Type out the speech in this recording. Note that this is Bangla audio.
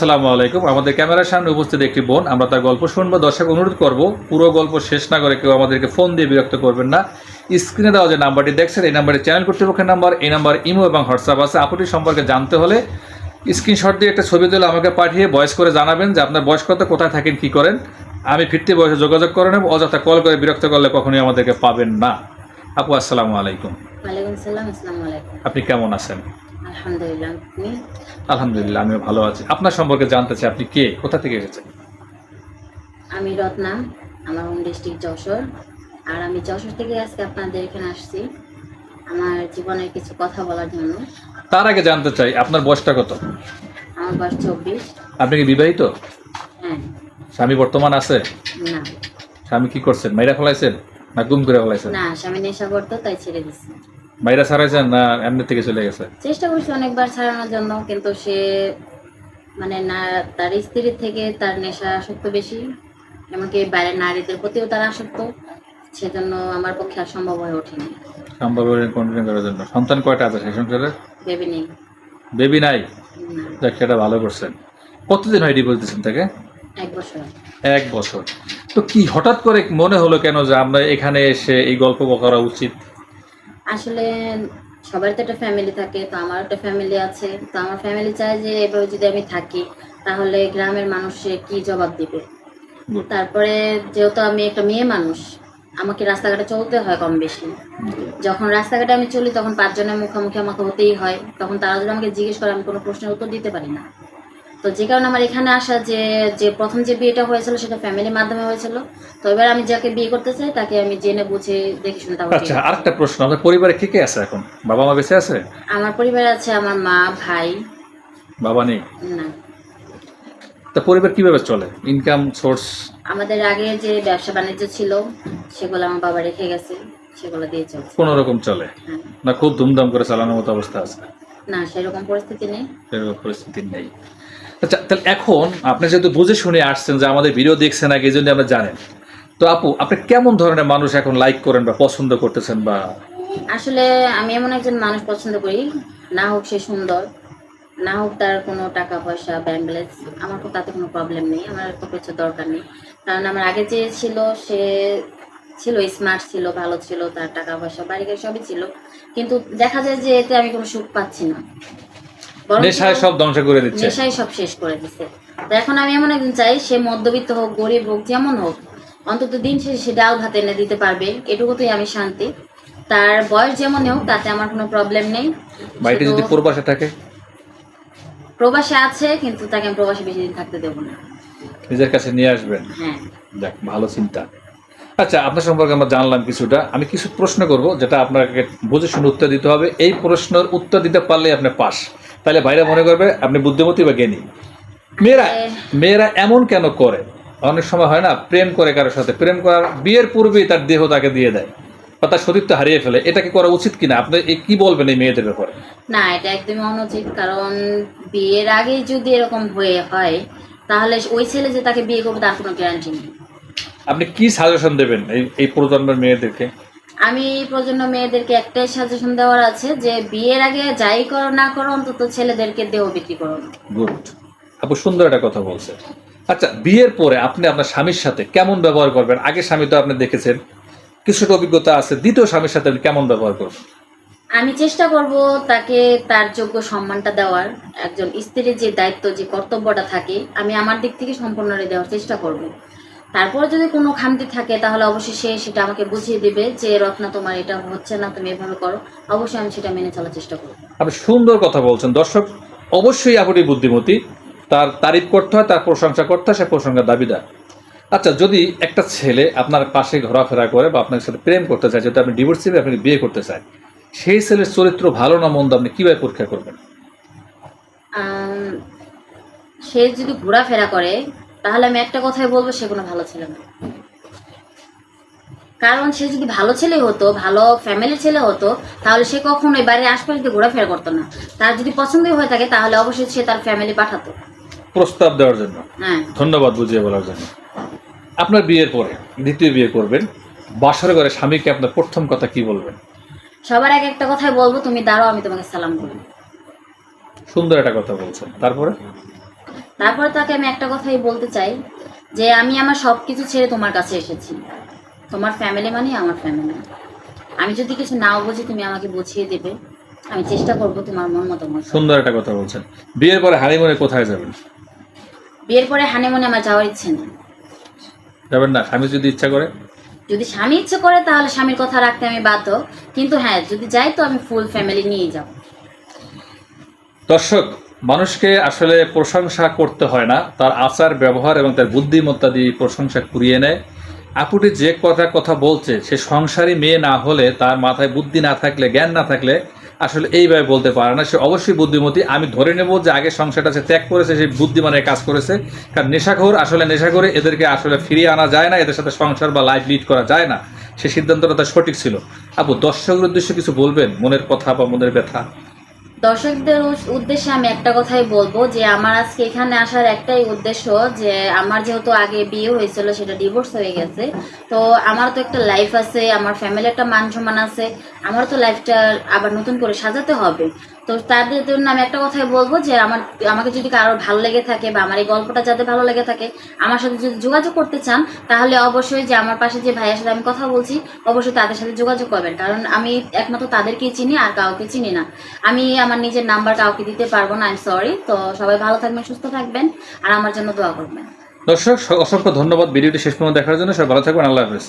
আসসালামু আলাইকুম। আমাদের ক্যামেরার সামনে উপস্থিত একটি বোন। আমরা তার গল্প শুনব, দর্শক অনুরোধ করব, পুরো গল্প শেষ না করে কেউ আমাদেরকে ফোন দিয়ে বিরক্ত করবেন না। স্ক্রিনে দেওয়া যে নাম্বারটি দেখছেন, এই নাম্বারে চ্যানেল কর্তৃপক্ষের নাম্বার, এই নাম্বার ইমো এবং হোয়াটসঅ্যাপ আছে। আপুটি সম্পর্কে জানতে হলে স্ক্রিনশট দিয়ে একটা ছবি তুলে আমাকে পাঠিয়ে ভয়েস করে জানাবেন যে আপনার বয়স কত, কোথায় থাকেন, কি করেন। আমি ফিরতে বয়সে যোগাযোগ করে নেব, অযথা কল করে বিরক্ত করলে কখনোই আমাদেরকে পাবেন না। আপু, আসসালামু আলাইকুম। আপনি কেমন আছেন? আলহামদুলিল্লাহ আপনি? আলহামদুলিল্লাহ আমিও ভালো আছি। আপনার সম্পর্কে জানতে চাই আপনি কে? কোথা থেকে এসেছেন? আমি রত্না আমার হোম ডিস্ট্রিক্ট যশোর। আর আমি যশোর থেকে আজকে আপনাদের এখানে আসছি আমার জীবনের কিছু কথা বলার জন্য। তার আগে জানতে চাই আপনার বয়সটা কত? আমার বয়স চব্বিশ। আপনি কি বিবাহিত? হ্যাঁ। স্বামী বর্তমান আছে? না। স্বামী কি করছেন? মাইরা ফেলাইছেন? না গুম করে ফেলাইছেন? না স্বামী নেশা করতো তাই ছেড়ে দিচ্ছি মাইরা ছাড়াইছেন না এমনি থেকে চলে গেছে? চেষ্টা করছি অনেকবার ছাড়ানোর জন্য কিন্তু সে মানে না তার স্ত্রীর থেকে তার নেশা আসক্ত বেশি এমনকি বাইরের নারীদের প্রতিও তার আসক্ত। সেজন্য আমার পক্ষে আর সম্ভব হয়ে ওঠেনি। সম্ভব হয়ে কন্টিনিউ করার জন্য। সন্তান কয়টা আছে সেই সংসারে? ভেবে নেই। বেবি নাই? যাক সেটা ভালো করছেন। কতদিন হয় ডিভোর্স দিচ্ছেন তাকে? এক বছর। এক বছর। তো কি হঠাৎ করে মনে হলো কেন যে আমরা এখানে এসে এই গল্প করা উচিত? আসলে সবার তো একটা ফ্যামিলি থাকে তো আমার একটা ফ্যামিলি আছে। তো আমার ফ্যামিলি চায় যে এভাবে যদি আমি থাকি তাহলে গ্রামের মানুষে কি জবাব দিবে? তারপরে যেহেতু আমি একটা মেয়ে মানুষ আমাকে রাস্তাঘাটে চলতে হয় কম বেশি। যখন রাস্তাঘাটে আমি চলি তখন পাঁচজনের মুখোমুখি আমাকে হতেই হয়। তখন তারা যদি আমাকে জিজ্ঞেস করে আমি কোনো প্রশ্নের উত্তর দিতে পারি না। তো যে কারণে আমার এখানে আসা যে যে প্রথম যে বিয়েটা হয়েছিল সেটা ফ্যামিলির মাধ্যমে হয়েছিল। তো এবার আমি যাকে বিয়ে করতে চাই তাকে আমি জেনে বুঝে দেখে শুনে তারপর আচ্ছা আরেকটা প্রশ্ন আপনার পরিবারে কে কে আছে এখন? বাবা মা বেঁচে আছে? আমার পরিবারে আছে আমার মা ভাই। বাবা নেই? না। তা পরিবার কীভাবে চলে? ইনকাম সোর্স আমাদের আগে যে ব্যবসা বাণিজ্য ছিল সেগুলো আমার বাবা রেখে গেছে সেগুলো দিয়ে চলছে। কোনো রকম চলে? হ্যাঁ। না খুব ধুমধাম করে চালানোর মতো অবস্থা আছে না সেরকম পরিস্থিতি নেই। সেরকম পরিস্থিতি নেই। আচ্ছা তাহলে এখন আপনি যেহেতু বুঝে শুনে আসছেন যে আমাদের ভিডিও দেখছেন আগে, এই জন্য আমরা জানেন। তো আপু, আপনি কেমন ধরনের মানুষ এখন লাইক করেন বা পছন্দ করতেছেন বা? আসলে আমি এমন একজন মানুষ পছন্দ করি, না হোক সে সুন্দর, না হোক তার কোনো টাকা পয়সা ব্যাংক ব্যালেন্স আমার খুব তাতে কোনো প্রবলেম নেই, আমার তো কিছু দরকার নেই। কারণ আমার আগে যে ছিল, সে ছিল স্মার্ট ছিল, ভালো ছিল, তার টাকা পয়সা বাড়ি সবই ছিল। কিন্তু দেখা যায় যে এতে আমি কোনো সুখ পাচ্ছি না। নেশায় সব ধ্বংস করে দিচ্ছে। নেশাই সব শেষ করে দিছে। তো এখন আমি এমন একজন চাই সে মধ্যবিত্ত হোক গরিব হোক যেমন হোক অন্তত দিন শেষে সে ডাল ভাত এনে দিতে পারবে। এটুকুতেই আমি শান্তি। তার বয়স যেমন হোক তাতে আমার কোনো প্রবলেম নেই। বাড়িতে যদি প্রবাসে থাকে? প্রবাসে আছে কিন্তু তাকে আমি প্রবাসে বেশি দিন থাকতে দেবো না। নিজের কাছে নিয়ে আসবেন? হ্যাঁ। যাক ভালো চিন্তা। আচ্ছা আপনার সম্পর্কে আমরা জানলাম কিছুটা। আমি কিছু প্রশ্ন করব যেটা আপনাকে বুঝে শুনে উত্তর দিতে হবে। এই প্রশ্নের উত্তর দিতে পারলে আপনি পাস। তাহলে ভাইরা মনে করবে আপনি বুদ্ধিমতী বা জ্ঞানী। মেয়েরা মেয়েরা এমন কেন করে? অনেক সময় হয় না প্রেম করে কারোর সাথে। প্রেম করার বিয়ের পূর্বেই তার দেহ তাকে দিয়ে দেয় বা তার সতীত্ব হারিয়ে ফেলে। এটা কি করা উচিত কিনা? আপনি কি বলবেন এই মেয়েদের ব্যাপারে? না এটা একদমই অনুচিত। কারণ বিয়ের আগেই যদি এরকম হয়ে হয় তাহলে ওই ছেলে যে তাকে বিয়ে করবে তার কোনো গ্যারান্টি নেই। আপনি কি সাজেশন দেবেন এই এই প্রজন্মের মেয়েদেরকে? আমি এই প্রজন্ম মেয়েদেরকে একটাই সাজেশন দেওয়ার আছে যে বিয়ের আগে যাই করো না করো অন্তত ছেলেদেরকে দেহ বিক্রি করো গুড আপু সুন্দর একটা কথা বলছে। আচ্ছা বিয়ের পরে আপনি আপনার স্বামীর সাথে কেমন ব্যবহার করবেন? আগে স্বামী তো আপনি দেখেছেন। কিছুটা অভিজ্ঞতা আছে। দ্বিতীয় স্বামীর সাথে আপনি কেমন ব্যবহার করবেন? আমি চেষ্টা করব তাকে তার যোগ্য সম্মানটা দেওয়ার। একজন স্ত্রীর যে দায়িত্ব যে কর্তব্যটা থাকে আমি আমার দিক থেকে সম্পূর্ণ দেওয়ার চেষ্টা করব। তারপরে যদি কোনো খামতি থাকে তাহলে অবশ্যই সে সেটা আমাকে বুঝিয়ে দেবে যে রত্না তোমার এটা হচ্ছে না তুমি এভাবে করো। অবশ্যই আমি সেটা মেনে চলার চেষ্টা করব। আপনি সুন্দর কথা বলছেন। দর্শক অবশ্যই আপুটি বুদ্ধিমতী। তার তারিফ করতে হয় তার প্রশংসা করতে হয় সে প্রশংসার দাবিদার। আচ্ছা যদি একটা ছেলে আপনার পাশে ঘোরাফেরা করে বা আপনার সাথে প্রেম করতে চায় যদি আপনি ডিভোর্স হিসেবে আপনি বিয়ে করতে চান সেই ছেলের চরিত্র ভালো না মন্দ আপনি কীভাবে পরীক্ষা করবেন? সে যদি ঘোরাফেরা করে তাহলে আমি একটা কথাই বলব সে কোনো ভালো ছেলে না। কারণ সে যদি ভালো ছেলে হতো ভালো ফ্যামিলির ছেলে হতো তাহলে সে কখনোই বাড়ির আশপাশ দিয়ে ঘোরাফেরা করতো না। তার যদি পছন্দই হয়ে থাকে তাহলে অবশ্যই সে তার ফ্যামিলি পাঠাতো। প্রস্তাব দেওয়ার জন্য। হ্যাঁ। ধন্যবাদ বুঝিয়ে বলার জন্য। আপনার বিয়ের পরে দ্বিতীয় বিয়ে করবেন বাসর ঘরে স্বামীকে আপনার প্রথম কথা কি বলবেন? সবার আগে একটা কথাই বলব তুমি দাঁড়াও আমি তোমাকে সালাম করব সুন্দর একটা কথা বলছেন। তারপরে? তারপরে তাকে আমি একটা কথাই বলতে চাই যে আমি আমার সব কিছু ছেড়ে তোমার কাছে এসেছি। তোমার ফ্যামিলি মানে আমার ফ্যামিলি আমি যদি কিছু নাও বুঝি তুমি আমাকে বুঝিয়ে দেবে। আমি চেষ্টা করব তোমার মন মতো সুন্দর একটা কথা বলছেন। বিয়ের পরে হানিমুনে কোথায় যাবেন? বিয়ের পরে হানিমুনে আমার যাওয়ার ইচ্ছে নেই। যাবেন না? স্বামী যদি ইচ্ছা করে? যদি স্বামী ইচ্ছে করে তাহলে স্বামীর কথা রাখতে আমি বাধ্য। কিন্তু হ্যাঁ যদি যাই তো আমি ফুল ফ্যামিলি নিয়েই যাব। দর্শক মানুষকে আসলে প্রশংসা করতে হয় না, তার আচার, ব্যবহার এবং তার বুদ্ধিমত্তা দিয়ে প্রশংসা কুড়িয়ে নেয়। আপুটি যে কথা কথা বলছে, সে সংসারী মেয়ে না হলে, তার মাথায় বুদ্ধি না থাকলে, জ্ঞান না থাকলে, আসলে এইভাবে বলতে পারে না। সে অবশ্যই বুদ্ধিমতী। আমি ধরে নেব যে আগে সংসারটা সে ত্যাগ করেছে, সে বুদ্ধিমানের কাজ করেছে। কারণ নেশাখোর, আসলে নেশা করে এদেরকে আসলে ফিরিয়ে আনা যায় না, এদের সাথে সংসার বা লাইফ লিড করা যায় না। সে সিদ্ধান্তটা তার সঠিক ছিল। আপু দর্শকের উদ্দেশ্যে কিছু বলবেন? মনের কথা বা মনের ব্যথা? দর্শকদের উদ্দেশ্যে আমি একটা কথাই বলব যে আমার আজকে এখানে আসার একটাই উদ্দেশ্য যে আমার যেহেতু আগে বিয়ে হয়েছিল, সেটা ডিভোর্স হয়ে গেছে। তো আমার তো একটা লাইফ আছে, আমার ফ্যামিলি একটা মান সম্মান আছে আমার তো লাইফটা আবার নতুন করে সাজাতে হবে। তো তাদের জন্য আমি একটা কথাই বলব যে আমার, আমাকে যদি কারোর ভালো লেগে থাকে বা আমার এই গল্পটা যাতে ভালো লেগে থাকে, আমার সাথে যদি যোগাযোগ করতে চান, তাহলে অবশ্যই যে আমার পাশে যে ভাইয়ের সাথে আমি কথা বলছি, অবশ্যই তাদের সাথে যোগাযোগ করবেন। কারণ আমি একমাত্র তাদেরকেই চিনি আর কাউকে চিনি না। আমি আমার নিজের নাম্বার কাউকে দিতে পারব না আই সরি তো সবাই ভালো থাকবেন, সুস্থ থাকবেন, আর আমার জন্য দোয়া করবেন। দর্শক, অসংখ্য ধন্যবাদ। ভিডিওটি শেষ পর্যন্ত দেখার জন্য সবাই ভালো থাকবেন। আল্লাহ হাফেজ।